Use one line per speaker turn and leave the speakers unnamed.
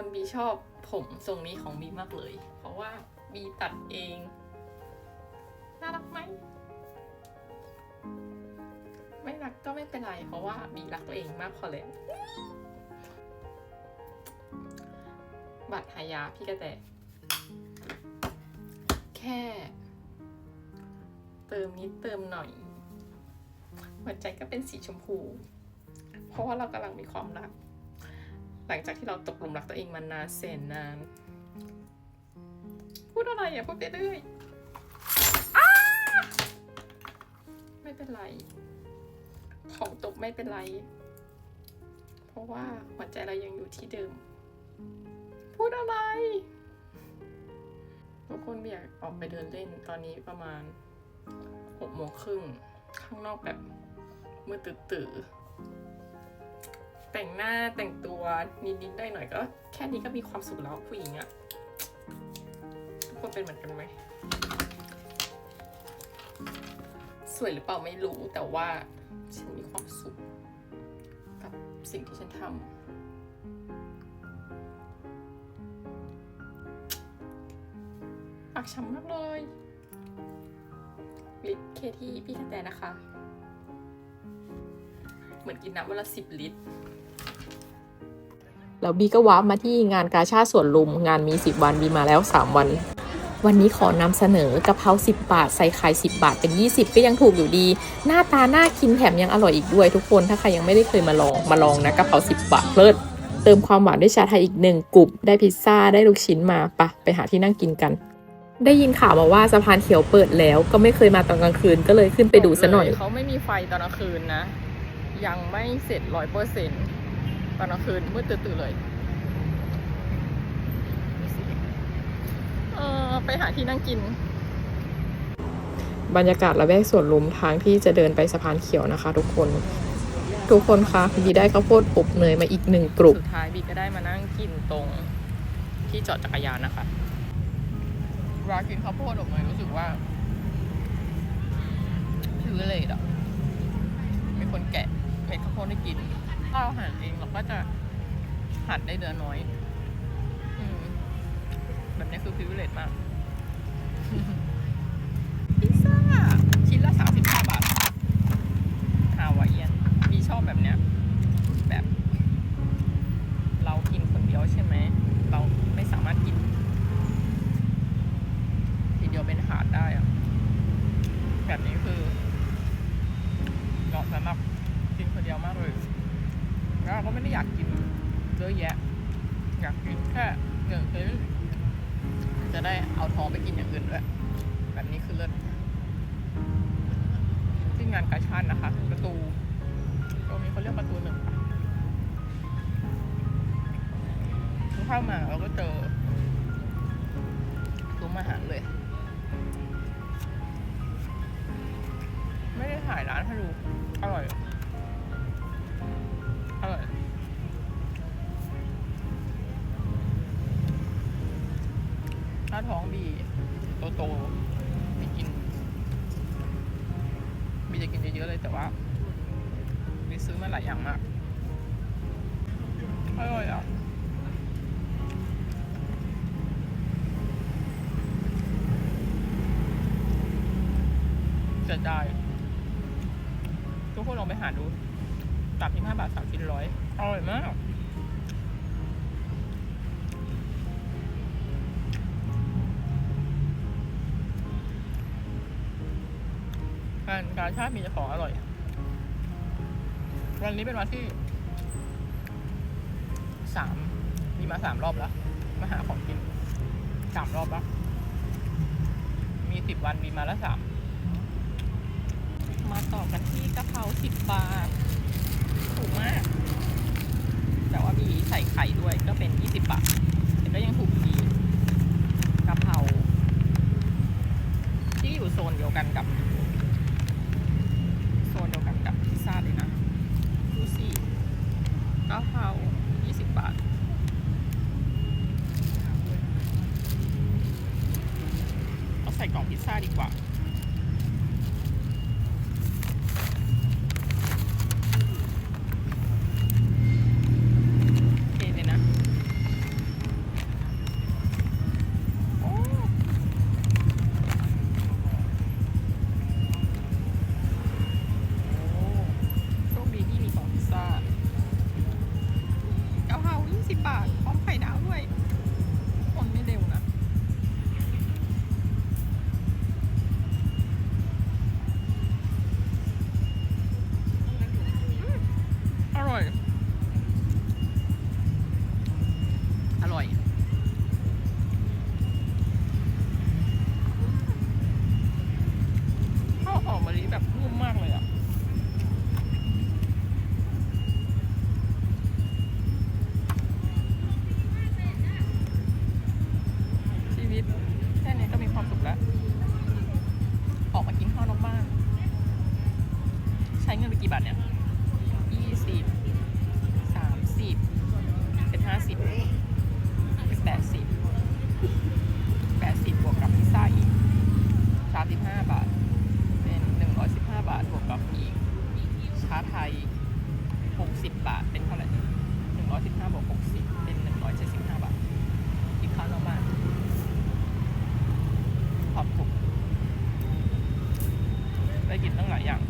คนบีชอบผมทรงนี้ของบีมากเลย เพราะว่าบีตัดเอง น่ารักไหม ไม่รักก็ไม่เป็นไร เพราะว่าบีรักตัวเองมากพอแล้ว บัตรหายาพี่กระแตแค่ เติมนิดเติมหน่อย หัวใจก็เป็นสีชมพู เพราะว่าเรากำลังมีความรัก หลังจากที่เราตกหลุมรักตัวเองมานานแสนนาน พูดอะไรอะพูดไปเรื่อยไม่เป็นไร ของตกไม่เป็นไร เพราะว่าหัวใจเรายังอยู่ที่เดิม พูดอะไรทุกคนอยากออกไปเดินเล่นตอนนี้ประมาณหกโมงครึ่งข้างนอกแบบมืดตื่อ แต่งหน้าแต่งตัวนิดๆได้หน่อยก็ แค่นี้ก็มีความสุขแล้วผู้หญิงอะทุกคนเป็นเหมือนกันไหมสวยหรือเปล่าไม่รู้แต่ว่าฉันมีความสุขกับสิ่งที่ฉันทำปากช้ำมากเลยลิปเคที่พี่กระแตนะคะ เหมือนกินน้ำวันละสิบลิตร
แล้วบีก็ว้ามาที่งานกาชาดสวนลุม งานมี 10 วันบีมาแล้ว 3 วัน วันนี้ขอนำเสนอกะเพรา10 บาท ใส่ไข่10 บาท เป็น 20 ก็ยังถูกอยู่ดี หน้าตาน่ากินแถมยังอร่อยอีกด้วยทุกคนถ้าใครยังไม่ได้เคยมาลองมาลองนะกะเพรา10 บาทเลิศเติมความหวานด้วยชาไทยอีกหนึ่งกลุ่มได้พิซซ่าได้ลูกชิ้นมาปะไปหาที่นั่งกินกัน ได้ยินข่าวมาว่าสะพานเขียวเปิดแล้ว ก็ไม่เคยมาตอนกลางคืนก็เลยขึ้นไปดูซะหน่อย
เขาไม่มีไฟตอนกลางคืนนะ ยังไม่เสร็จร้อยเปอร์เซ็นต์ ตอนกลางคืนมืดตื่นๆเลยดูสิเออไปหาที่นั่งกิน
บรรยากาศละแวกสวนลุมทางที่จะเดินไปสะพานเขียวนะคะ ทุกคน ทุกคนคะบีได้ข้าวโพดอบเนยมาอีกหนึ่งกลุ่ม
สุดท้ายบีก็ได้มานั่งกินตรงที่จอดจักรยานนะคะเวลากินข้าวโพดออกมารู้สึกว่าพิวเลยอะมีคนแกะเม็ดข้าวโพดให้กินถ้า เราหั่นเองเราก็จะหั่นได้เดือนน้อยอแบบนี้คือพิวเลตมาก พิซซ่า ชิ้นละสามสิบห้าบาทฮาวายเอียนมีชอบแบบเนี้ย แบบ เรากินคนเดียวใช่ไหม เราไม่สามารถกิน ทีเดียวเป็นหาดได้อะแบบนี้คือเหมาะสำหรับกินคนเดียวมากเลยแล้ว เราก็ไม่ได้อยากกินเยอะแยะ อยากกินแค่หนึ่งชิ้นจะได้เอาท้องไปกินอย่างอื่นด้วย แบบนี้คือเลิศที่งานกาชาดนะคะ ประตูตรงนี้เขาเรียกประตูหนึ่งเข้ามาเราก็เจอซุ้มอาหารเลย ไม่ได้ถ่ายร้านให้ดูอร่อย โตโตๆบีกินบีจะกินเยอะๆเลยแต่ว่าบีซื้อมาหลายอย่างมาก อร่อยอะเสียดายทุกคนลองไปหาดูสามสิบห้าบาทสามชิ้นร้อยอร่อยมาก งานการชาติมีแต่ของอร่อย วันนี้เป็นวันที่สามมีมาสามรอบแล้ว มาหาของกินสามรอบแล้ว มีสิบวันมีมาแล้วสาม มาต่อกันที่กะเพราสิบบาท ถูกมาก แต่ว่ามีใส่ไข่ด้วยก็เป็นยี่สิบบาทแต่ก็ยังถูกอยู่ดีกะเพราที่อยู่โซนเดียวกันกับ โซนเดียวกันกับพิซซ่าเลยนะดูสิกะเพรายี่สิบบาท เอา ใส่กล่องพิซซ่าดีกว่า 60 บาท เป็นเท่าไหร่ 115 บวก 60 เป็น 175 บาท อีกค่านออกมานขอบคุณได้กินตั้งหลายอย่าง